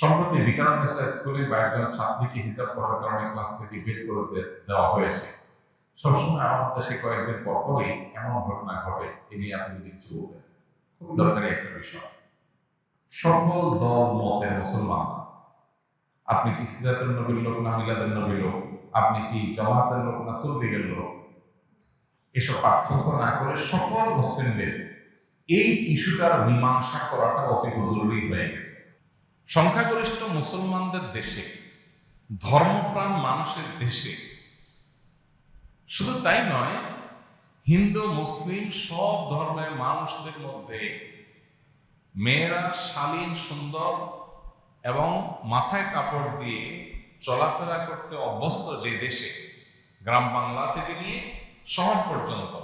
সম্প্রতি বিকারণেশ্বর স্কুলে বা একজন ছাত্রীকে হিসাব করার কারণে ক্লাস থেকে বের করে দেওয়া হয়েছে। সবসময় আমাদের দেশে কয়েকদিন পর পরই এমন ঘটনা ঘটে, এ নিয়ে আপনি যদি কিছু খুব দরকারি একটা বিষয়। সকল দল, মতের মুসলমান। আপনি কি সিরাতের নবীর লোক না মিলাদের নবীর লোক? আপনি কি জামাতের লোক না তবলিগের লোক? এসব পার্থক্য না করে সকল মুসলিমদের এই ইস্যুটার মীমাংসা করাটা অতি জরুরি হয়ে গেছে। সংখ্যাগরিষ্ঠ মুসলমানদের দেশে, ধর্মপ্রাণ মানুষের দেশে, শুধু তাই নয়, হিন্দু, মুসলিম সব ধর্মের মানুষদের মধ্যে মেয়েরা শালীন, সুন্দর এবং মাথায় কাপড় দিয়ে চলাফেরা করতে অভ্যস্ত যে দেশে, গ্রাম বাংলা থেকে নিয়ে শহর পর্যন্ত।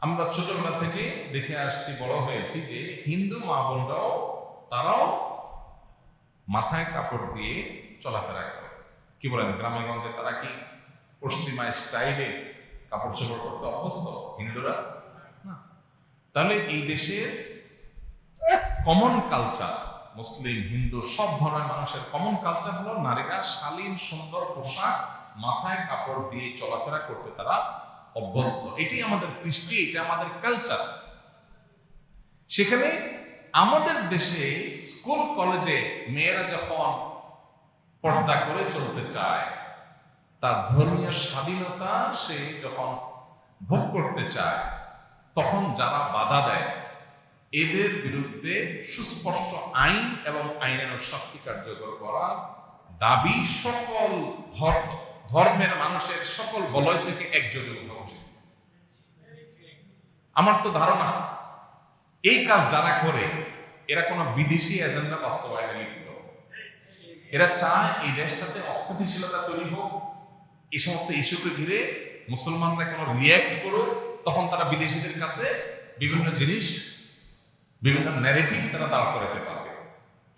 আমরা ছোটবেলা থেকে দেখে আসছি, বড় হয়েছি যে হিন্দু মা বোনরাও, তারাও মাথায় কাপড় দিয়ে চলাফেরা করে। কি বলেন গ্রামে গঞ্জে তারা কি পশ্চিমা স্টাইলে কাপড় চোপড় করতে অভ্যস্ত? হিন্দুরা? না। তাহলে এই দেশের কমন কালচার মুসলিম, হিন্দু, সব ধরনের মানুষের কমন কালচার হলো নারীরা শালীন, সুন্দর পোশাক মাথায় কাপড় দিয়ে চলাফেরা করতে তারা অভ্যস্ত। এটি আমাদের কৃষ্টি, এটা আমাদের কালচার সেখানে আমাদের দেশে স্কুল কলেজে মেয়েরা যখন পর্দা করে চলতে চায়, তার ধর্মীয় স্বাধীনতা সে যখন ভোগ করতে চায়, তখন যারা বাধা দেয়, এদের বিরুদ্ধে সুস্পষ্ট আইন এবং আইনের শাস্তি কার্যকর করার দাবি সকল ধর্ম ধর্মের মানুষের সকল বলয় থেকে একযোগে হওয়া উচিত আমার তো ধারণা এই কাজ যারা করে, এরা কোনো বিদেশি এজেন্ডা বাস্তবায়নে লিপ্ত। এরা চায় এই দেশটাতে অস্থিতিশীলতা তৈরি হোক, এই সমস্ত ইস্যুকে ঘিরে মুসলমানরা কোনো রিয়্যাক্ট করুক, তখন তারা বিদেশিদের কাছে বিভিন্ন জিনিস, বিভিন্ন ন্যারেটিভ তারা দাঁড় করাতে পারবে।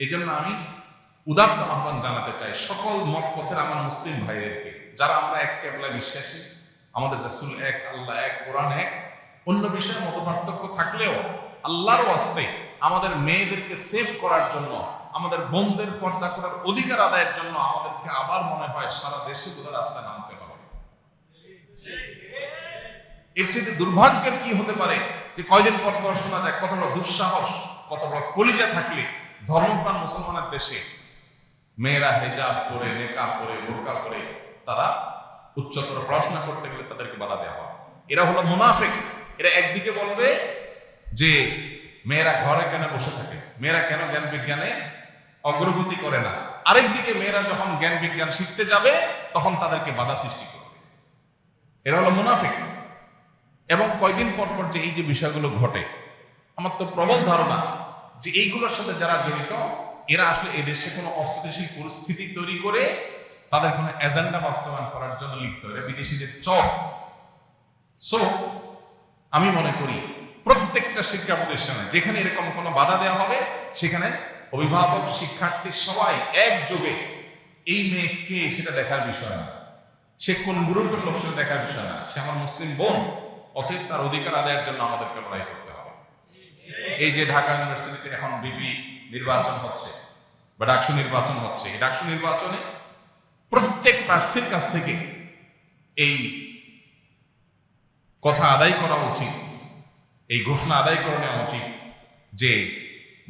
এই জন্য আমি উদাত্ত আহ্বান জানাতে চাই সকল মত পথের আমার মুসলিম ভাইদেরকে, যারা আমরা এক কেবলা বিশ্বাসী, আমাদের রাসূল এক, আল্লাহ এক, কোরআন এক, অন্য বিষয়ে মত পার্থক্য থাকলেও আল্লাহর ওয়াস্তে আমাদের মেয়েদেরকে সেভ করার জন্য, আমাদের বোনদের পর্দা করার অধিকার আদায়ের জন্য আমাদেরকে আবার মনে হয় সারা দেশে বোধ রাস্তায় নামতে হবে। এর চেয়ে দুর্ভাগ্যের কি হতে পারে যে কয়দিন পর পর শোনা যায়, কত বড় দুঃসাহস, কত বড় কলিজা থাকলে ধর্মপ্রাণ মুসলমানের দেশে মেয়েরা হেজাব পরে নেকা পরে, বোরকা পরে তারা উচ্চতর পড়াশোনা করতে গেলে তাদেরকে বাধা দেওয়া হয়। এরা হলো মুনাফিক। এরা একদিকে বলবে যে মেয়েরা ঘরে কেন বসে থাকে? মেয়েরা কেন জ্ঞান বিজ্ঞানে অগ্রগতি করে না? আরেকদিকে মেয়েরা যখন জ্ঞান বিজ্ঞান শিখতে যাবে, তখন তাদেরকে বাধা সৃষ্টি করবে। এরা হলো মুনাফিক। এবং কয়দিন পর পর যে এই যে বিষয়গুলো ঘটে, আমার তো প্রবল ধারণা যে এইগুলোর সাথে যারা জড়িত, এরা আসলে এই দেশে কোনো অস্থিতিশীল পরিস্থিতি তৈরি করে তাদের কোনো এজেন্ডা বাস্তবায়ন করার জন্য লিপ্ত। এরা বিদেশিদের চট সো আমি মনে করি প্রত্যেকটা শিক্ষা প্রতিষ্ঠানে, যেখানে এরকম কোনো বাধা দেওয়া হবে, সেখানে অভিভাবক, শিক্ষার্থী সবাই একযোগে, এই মেয়েকে সেটা দেখার বিষয় না। সে কোন গ্রুপের লোক সেটা দেখার বিষয় না। সে আমার মুসলিম বোন, অতএব তার অধিকার আদায়ের জন্য আমাদেরকে লড়াই করতে হবে। এই যে ঢাকা ইউনিভার্সিটিতে এখন বিবি নির্বাচন হচ্ছে, বা ডাকসু নির্বাচন হচ্ছে, এই ডাকসু নির্বাচনে প্রত্যেক প্রার্থীর কাছ থেকে এই কথা আদায় করা উচিত। এই ঘোষণা আদায় করে নেওয়া উচিত যে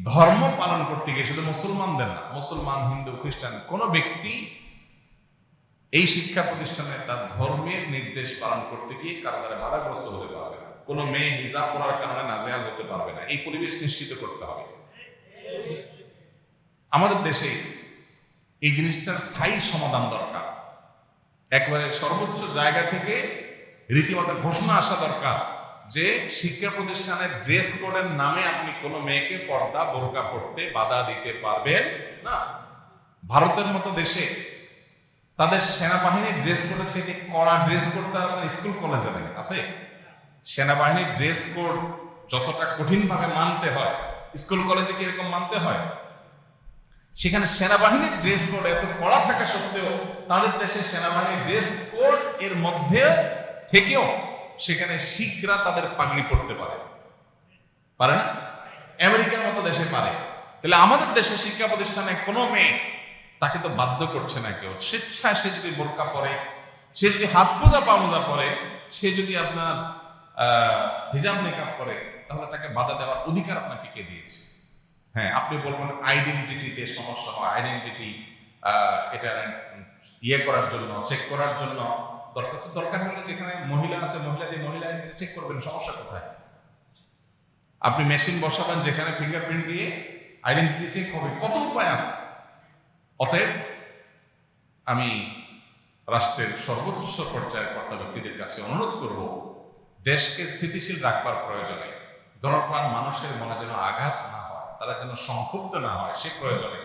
ধর্ম পালন করতে গিয়ে শুধু মুসলমানদের না, মুসলমান, হিন্দু, খ্রিস্টান, কোন ব্যক্তি এই শিক্ষা প্রতিষ্ঠানে তার ধর্মের নির্দেশ পালন করতে গিয়ে কারও দ্বারা বাধাগ্রস্ত হতে পারবে না। কোনো মেয়ে হিজাব পড়ার কারণে নাজেহাল হতে পারবে না। এই পরিবেশ নিশ্চিত করতে হবে। আমাদের দেশে এই জিনিসটার স্থায়ী সমাধান দরকার। একবারে সর্বোচ্চ জায়গা থেকে রীতিমতো ঘোষণা আসা দরকার। যে শিক্ষা প্রতিষ্ঠানের ড্রেস কোডের নামে আপনি কোনো মেয়েকে পর্দা, বোরকা পড়তে বাধা দিতে পারবেন না। ভারতের মতো দেশে তাদের সেনাবাহিনীর ড্রেস কোডের চাইতে কড়া ড্রেস কোড তারা স্কুল কলেজে নেই আছে? সেনাবাহিনীর ড্রেস কোড যতটা কঠিনভাবে মানতে হয় স্কুল কলেজে কি এরকম মানতে হয়? সেখানে সেনাবাহিনীর ড্রেস কোড এত কড়া থাকা সত্ত্বেও তাদের দেশে সেনাবাহিনীর ড্রেস কোড এর মধ্যে থেকেও সেখানে শিখরা তাদের পাগড়ি পড়তে পারে। পারে না? আমেরিকার মতো দেশে পারে। তাহলে আমাদের দেশে শিক্ষা প্রতিষ্ঠানে কোনো মেয়ে তাকে তো বাধ্য করছে না কেউ। স্বেচ্ছায় সে যদি বোরকা পরে, সে যদি হাত মোজা, পা মোজা পরে, সে যদি আপনার হিজাব মেকআপ করে, তাহলে তাকে বাধা দেওয়ার অধিকার আপনাকে কে দিয়েছে? হ্যাঁ আপনি বলবেন আইডেন্টিটিতে সমস্যা হয়। আইডেন্টিটি এটা ইয়ে করার জন্য চেক করার জন্য দরকার। তো দরকার হলে যেখানে মহিলা আছে, মহিলা দিয়ে মহিলা চেক করবেন, সমস্যা কোথায়? আপনি মেশিন বসাবেন, যেখানে ফিঙ্গারপ্রিন্ট দিয়ে আইডেন্টিটি চেক হবে, কত উপায় আছে? অতএব আমি রাষ্ট্রের সর্বোচ্চ পর্যায়ের কর্তা ব্যক্তিদের কাছে অনুরোধ করব, দেশকে স্থিতিশীল রাখবার প্রয়োজনে ধর্মপ্রাণ মানুষের মনে যেন আঘাত না হয়, তারা যেন সংক্ষুব্ধ না হয়, সে প্রয়োজনে,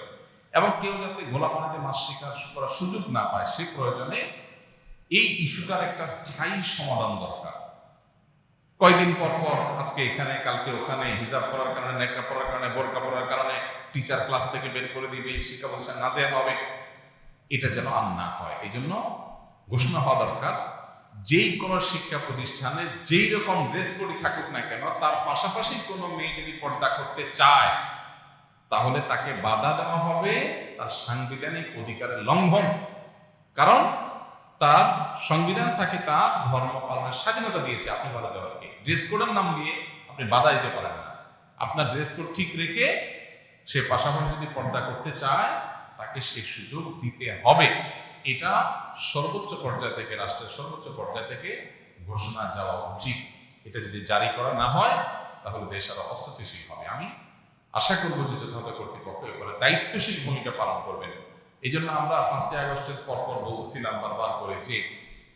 এবং কেউ যাতে গোলাপানিতে মাছ শিকার করার সুযোগ না পায়, সে প্রয়োজনে এই ইস্যুটার একটা স্থায়ী সমাধান দরকার। কয়দিন পর পর আজকে এখানে, কালকে ওখানে, হিজাব করার কারণে নেকা পড়ার কারণে, বোরকা পড়ার কারণে, টিচার ক্লাস থেকে বের করে দিবে, শিক্ষা প্রতিষ্ঠান নাজেহাল হবে। এটা যেন আর না হয়, এই জন্য ঘোষণা হওয়া দরকার, যেই কোনো শিক্ষা প্রতিষ্ঠানে যেই রকম ড্রেস কোডই থাকুক না কেন, তার পাশাপাশি কোনো মেয়ে যদি পর্দা করতে চায়, তাহলে তাকে বাধা দেওয়া হবে তার সাংবিধানিক অধিকারের লঙ্ঘন। কারণ তার সংবিধান তাকে তার ধর্ম পালনের স্বাধীনতা দিয়েছে আপনি দেওয়ারকে ড্রেস কোডের নাম দিয়ে আপনি বাধা দিতে পারেন না। আপনার ড্রেস কোড ঠিক রেখে সে পাশাপাশি যদি পর্দা করতে চায়, তাকে সে সুযোগ দিতে হবে। এটা সর্বোচ্চ পর্যায় থেকে, রাষ্ট্রের সর্বোচ্চ পর্যায় থেকে ঘোষণা যাওয়া উচিত। এটা যদি জারি করা না হয়, তাহলে দেশ আরও অস্থিতিশীল হবে। আমি আশা করব যে যথাযথ কর্তৃপক্ষ এবারে দায়িত্বশীল ভূমিকা পালন করবেন। এই জন্য আমরা পাঁচই আগস্টের পরপর বলছিলাম বারবার করে যে,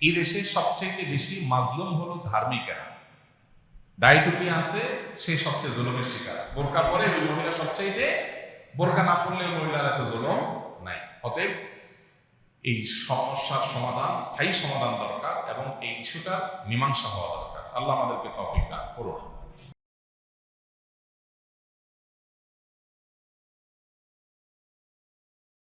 এই দেশে সবচাইতে বেশি মাজলুম হলো ধার্মিকেরা দায়িত্বটি আছে সে সবচেয়ে জুলুমের শিকার। বোরকা পরে ওই মহিলা সবচাইতে, বোরকা না পড়লে মহিলার এত জুলুম নাই। অতএব এই সমস্যার সমাধান, স্থায়ী সমাধান দরকার এবং এই ইস্যুটার মীমাংসা হওয়া দরকার। আল্লাহ আমাদেরকে তফিক দান করুন।